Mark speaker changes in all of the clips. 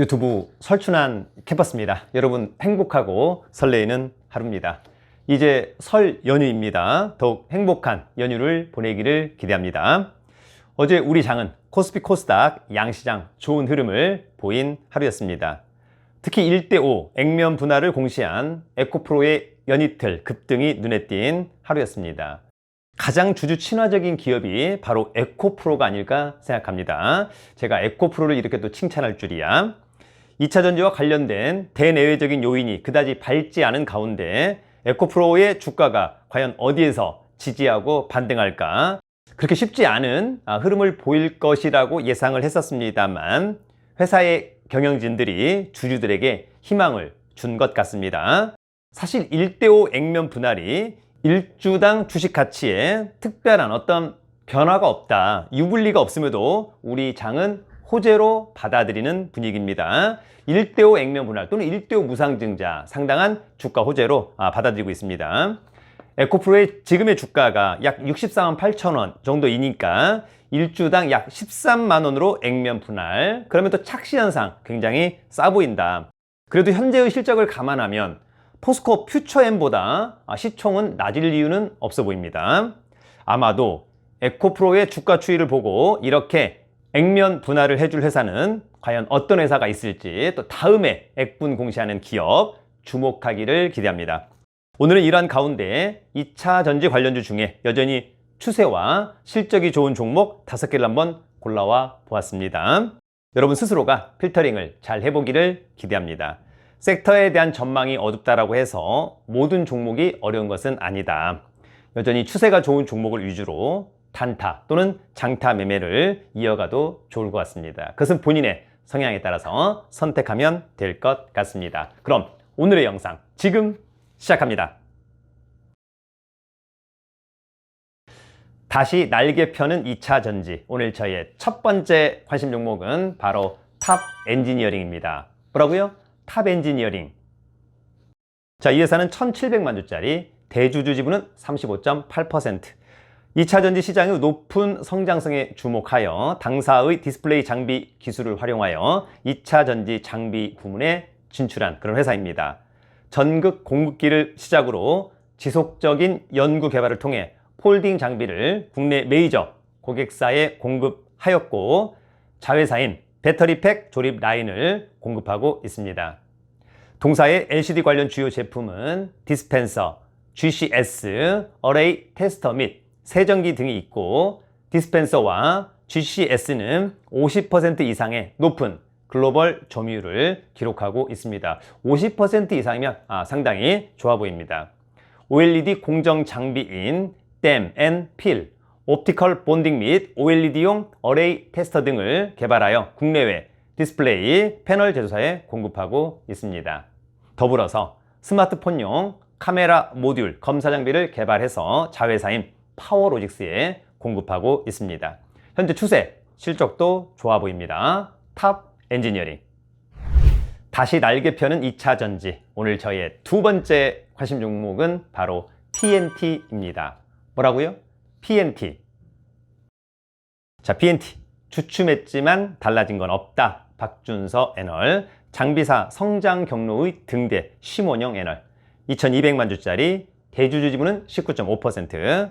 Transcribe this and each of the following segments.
Speaker 1: 유튜브 설춘한 캠퍼스입니다. 여러분 행복하고 설레이는 하루입니다. 이제 설 연휴입니다. 더욱 행복한 연휴를 보내기를 기대합니다. 어제 우리 장은 코스피 코스닥 양시장 좋은 흐름을 보인 하루였습니다. 특히 1대5 액면 분할을 공시한 에코프로의 연이틀 급등이 눈에 띈 하루였습니다. 가장 주주 친화적인 기업이 바로 에코프로가 아닐까 생각합니다. 제가 에코프로를 이렇게 또 칭찬할 줄이야. 2차 전지와 관련된 대내외적인 요인이 그다지 밝지 않은 가운데 에코프로의 주가가 과연 어디에서 지지하고 반등할까? 그렇게 쉽지 않은 아, 흐름을 보일 것이라고 예상을 했었습니다만 회사의 경영진들이 주주들에게 희망을 준 것 같습니다. 사실 1대5 액면 분할이 일주당 주식 가치에 특별한 어떤 변화가 없다. 유불리가 없음에도 우리 장은 호재로 받아들이는 분위기입니다. 1대5 액면 분할 또는 1대5 무상증자 상당한 주가 호재로 아, 받아들이고 있습니다. 에코프로의 지금의 주가가 약 64만 8천 원 정도이니까 일주당 약 13만 원으로 액면 분할. 그러면 또 착시 현상 굉장히 싸 보인다. 그래도 현재의 실적을 감안하면 포스코 퓨처엠보다 시총은 낮을 이유는 없어 보입니다. 아마도 에코프로의 주가 추이를 보고 이렇게 액면 분할을 해줄 회사는 과연 어떤 회사가 있을지 또 다음에 액분 공시하는 기업 주목하기를 기대합니다. 오늘은 이러한 가운데 2차 전지 관련주 중에 여전히 추세와 실적이 좋은 종목 다섯 개를 한번 골라와 보았습니다. 여러분 스스로가 필터링을 잘 해보기를 기대합니다. 섹터에 대한 전망이 어둡다라고 해서 모든 종목이 어려운 것은 아니다. 여전히 추세가 좋은 종목을 위주로 단타 또는 장타 매매를 이어가도 좋을 것 같습니다. 그것은 본인의 성향에 따라서 선택하면 될 것 같습니다. 그럼 오늘의 영상 지금 시작합니다. 다시 날개 펴는 2차 전지. 오늘 저희의 첫 번째 관심 종목은 바로 탑 엔지니어링입니다. 뭐라고요? 탑 엔지니어링. 자, 이 회사는 1,700만 주짜리, 대주주 지분은 35.8%. 2차 전지 시장의 높은 성장성에 주목하여 당사의 디스플레이 장비 기술을 활용하여 2차 전지 장비 부문에 진출한 그런 회사입니다. 전극 공급기를 시작으로 지속적인 연구 개발을 통해 폴딩 장비를 국내 메이저 고객사에 공급하였고 자회사인 배터리팩 조립 라인을 공급하고 있습니다. 동사의 LCD 관련 주요 제품은 디스펜서, GCS, 어레이 테스터 및 세정기 등이 있고 디스펜서와 GCS는 50% 이상의 높은 글로벌 점유율을 기록하고 있습니다. 50% 이상이면 아, 상당히 좋아 보입니다. OLED 공정 장비인 댐, 앤, 필, 옵티컬 본딩 및 OLED용 어레이 테스터 등을 개발하여 국내외 디스플레이 패널 제조사에 공급하고 있습니다. 더불어서 스마트폰용 카메라 모듈 검사 장비를 개발해서 자회사인 파워로직스에 공급하고 있습니다. 현재 추세, 실적도 좋아 보입니다. 탑 엔지니어링. 다시 날개 펴는 2차 전지. 오늘 저희의 두 번째 관심 종목은 바로 PNT입니다. 뭐라고요? PNT. 자, PNT. 주춤했지만 달라진 건 없다. 박준서 애널. 장비사 성장 경로의 등대 심원영 애널. 2200만 주짜리 대주주 지분은 19.5%.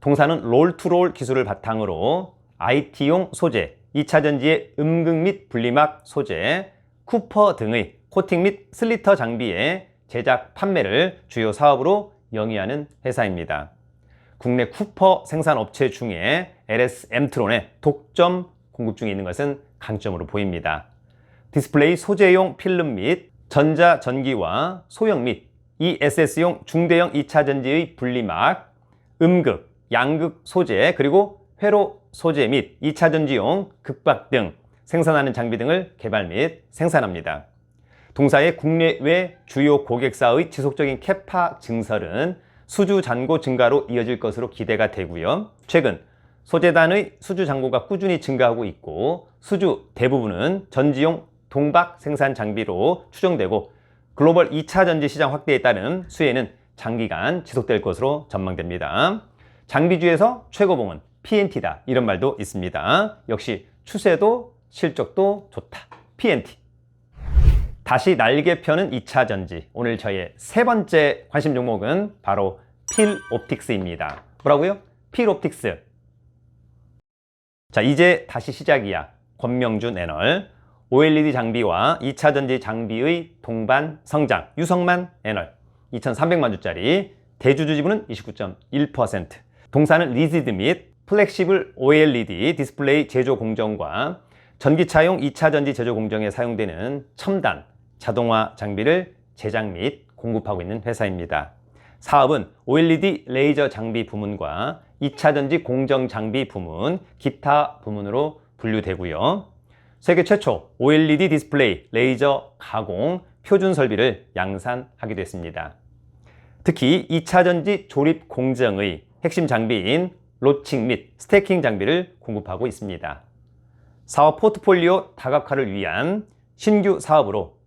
Speaker 1: 동사는 롤투롤 기술을 바탕으로 IT용 소재, 2차 전지의 음극 및 분리막 소재, 쿠퍼 등의 코팅 및 슬리터 장비의 제작 판매를 주요 사업으로 영위하는 회사입니다. 국내 쿠퍼 생산 업체 중에 LS 엠트론의 독점 공급 중에 있는 것은 강점으로 보입니다. 디스플레이 소재용 필름 및 전자 전기와 소형 및 ESS용 중대형 2차 전지의 분리막, 음극, 양극 소재, 그리고 회로 소재 및 2차 전지용 극박 등 생산하는 장비 등을 개발 및 생산합니다. 동사의 국내외 주요 고객사의 지속적인 캐파 증설은 수주 잔고 증가로 이어질 것으로 기대가 되고요. 최근 소재단의 수주 잔고가 꾸준히 증가하고 있고 수주 대부분은 전지용 동박 생산 장비로 추정되고 글로벌 2차 전지 시장 확대에 따른 수혜는 장기간 지속될 것으로 전망됩니다. 장비주에서 최고봉은 PNT다 이런 말도 있습니다. 역시 추세도 실적도 좋다. PNT. 다시 날개 펴는 2차 전지. 오늘 저의 세 번째 관심 종목은 바로 필 옵틱스입니다. 뭐라고요? 필 옵틱스. 자, 이제 다시 시작이야. 권명준 애널. OLED 장비와 2차 전지 장비의 동반 성장. 유성만 애널. 2,300만 주짜리. 대주주 지분은 29.1%. 동사는 리지드 및 플렉시블 OLED 디스플레이 제조 공정과 전기차용 2차 전지 제조 공정에 사용되는 첨단 자동화 장비를 제작 및 공급하고 있는 회사입니다. 사업은 OLED 레이저 장비 부문과 2차 전지 공정 장비 부문, 기타 부문으로 분류되고요. 세계 최초 OLED 디스플레이 레이저 가공 표준 설비를 양산하기도 했습니다. 특히 2차 전지 조립 공정의 핵심 장비인 로칭 및 스태킹 장비를 공급하고 있습니다. 사업 포트폴리오 다각화를 위한 신규 사업으로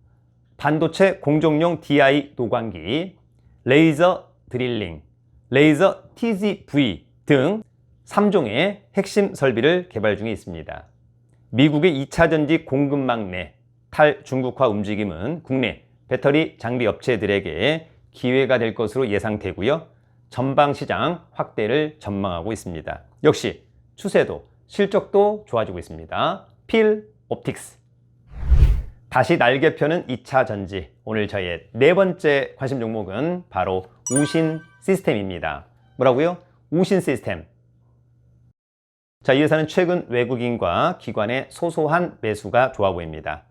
Speaker 1: 반도체 공정용 DI 노광기, 레이저 드릴링, 레이저 TZV 등 3종의 핵심 설비를 개발 중에 있습니다. 미국의 2차 전지 공급망 내 탈중국화 움직임은 국내 배터리 장비 업체들에게 기회가 될 것으로 예상되고요. 전방 시장 확대를 전망하고 있습니다. 역시 추세도 실적도 좋아지고 있습니다. 필 옵틱스. 다시 날개 펴는 2차 전지. 오늘 저의 네 번째 관심 종목은 바로 우신 시스템입니다. 뭐라고요? 우신 시스템. 자, 이 회사는 최근 외국인과 기관의 소소한 매수가 좋아 보입니다.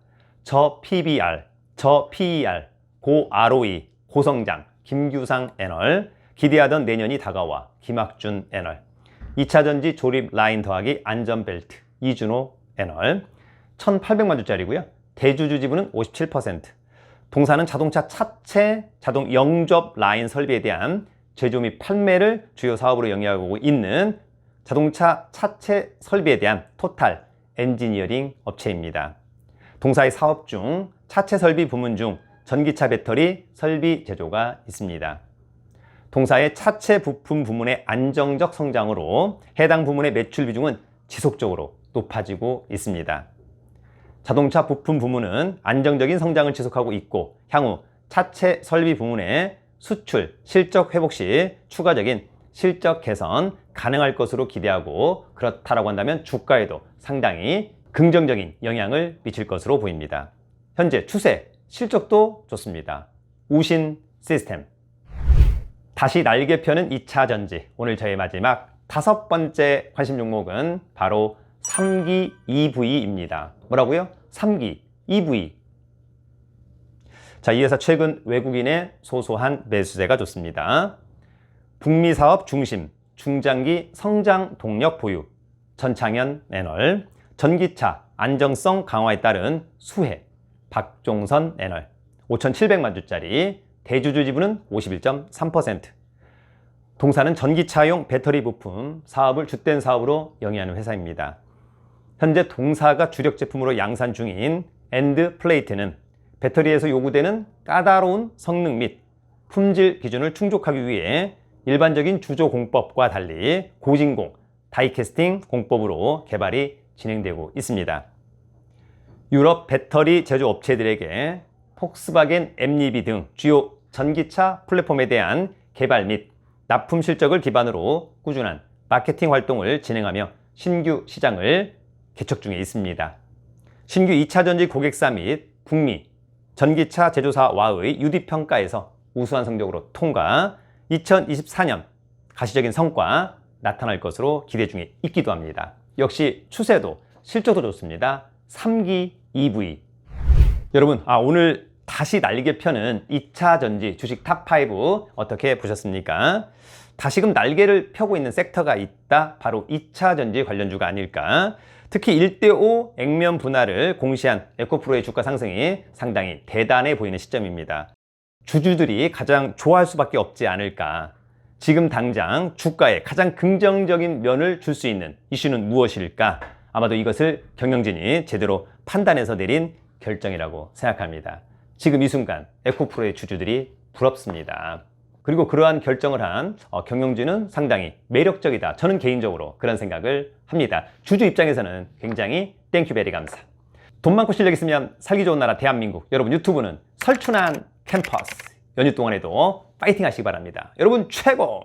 Speaker 1: 저 PBR, 저 PER, 고 ROE, 고성장, 김규상 애널, 기대하던 내년이 다가와 김학준 애널, 2차 전지 조립 라인 더하기 안전벨트, 이준호 애널, 1,800만 주짜리고요. 대주주 지분은 57%. 동사는 자동차 차체 자동 영접 라인 설비에 대한 제조 및 판매를 주요 사업으로 영위하고 있는 자동차 차체 설비에 대한 토탈 엔지니어링 업체입니다. 동사의 사업 중 차체 설비 부문 중 전기차 배터리 설비 제조가 있습니다. 동사의 차체 부품 부문의 안정적 성장으로 해당 부문의 매출 비중은 지속적으로 높아지고 있습니다. 자동차 부품 부문은 안정적인 성장을 지속하고 있고 향후 차체 설비 부문의 수출, 실적 회복 시 추가적인 실적 개선 가능할 것으로 기대하고 그렇다라고 한다면 주가에도 상당히 긍정적인 영향을 미칠 것으로 보입니다. 현재 추세, 실적도 좋습니다. 우신 시스템. 다시 날개 펴는 2차 전지. 오늘 저의 마지막 다섯 번째 관심 종목은 바로 3기 EV입니다. 뭐라고요? 3기 EV. 자, 이 회사 최근 외국인의 소소한 매수세가 좋습니다. 북미 사업 중심, 중장기 성장 동력 보유, 전창현 애널, 전기차 안정성 강화에 따른 수혜, 박종선 애널, 5,700만 주짜리, 대주주 지분은 51.3%. 동사는 전기차용 배터리 부품 사업을 주된 사업으로 영위하는 회사입니다. 현재 동사가 주력 제품으로 양산 중인 엔드 플레이트는 배터리에서 요구되는 까다로운 성능 및 품질 기준을 충족하기 위해 일반적인 주조 공법과 달리 고진공, 다이캐스팅 공법으로 개발이 진행되고 있습니다. 유럽 배터리 제조 업체들에게 폭스바겐 엠리비 등 주요 전기차 플랫폼에 대한 개발 및 납품 실적을 기반으로 꾸준한 마케팅 활동을 진행하며 신규 시장을 개척 중에 있습니다. 신규 2차 전지 고객사 및 북미 전기차 제조사와의 유디 평가에서 우수한 성적으로 통과, 2024년 가시적인 성과 나타날 것으로 기대 중에 있기도 합니다. 역시 추세도 실적도 좋습니다. 3기 EV. 여러분, 아, 오늘 다시 날개 펴는 2차 전지 주식 탑5 어떻게 보셨습니까? 다시금 날개를 펴고 있는 섹터가 있다. 바로 2차 전지 관련주가 아닐까. 특히 1대5 액면 분할을 공시한 에코프로의 주가 상승이 상당히 대단해 보이는 시점입니다. 주주들이 가장 좋아할 수밖에 없지 않을까. 지금 당장 주가에 가장 긍정적인 면을 줄 수 있는 이슈는 무엇일까? 아마도 이것을 경영진이 제대로 판단해서 내린 결정이라고 생각합니다. 지금 이 순간 에코프로의 주주들이 부럽습니다. 그리고 그러한 결정을 한 어, 경영진은 상당히 매력적이다. 저는 개인적으로 그런 생각을 합니다. 주주 입장에서는 굉장히 땡큐베리 감사. 돈 많고 실력 있으면 살기 좋은 나라 대한민국. 여러분 유튜브는 설춘한 캠퍼스. 연휴 동안에도 파이팅 하시기 바랍니다. 여러분 최고!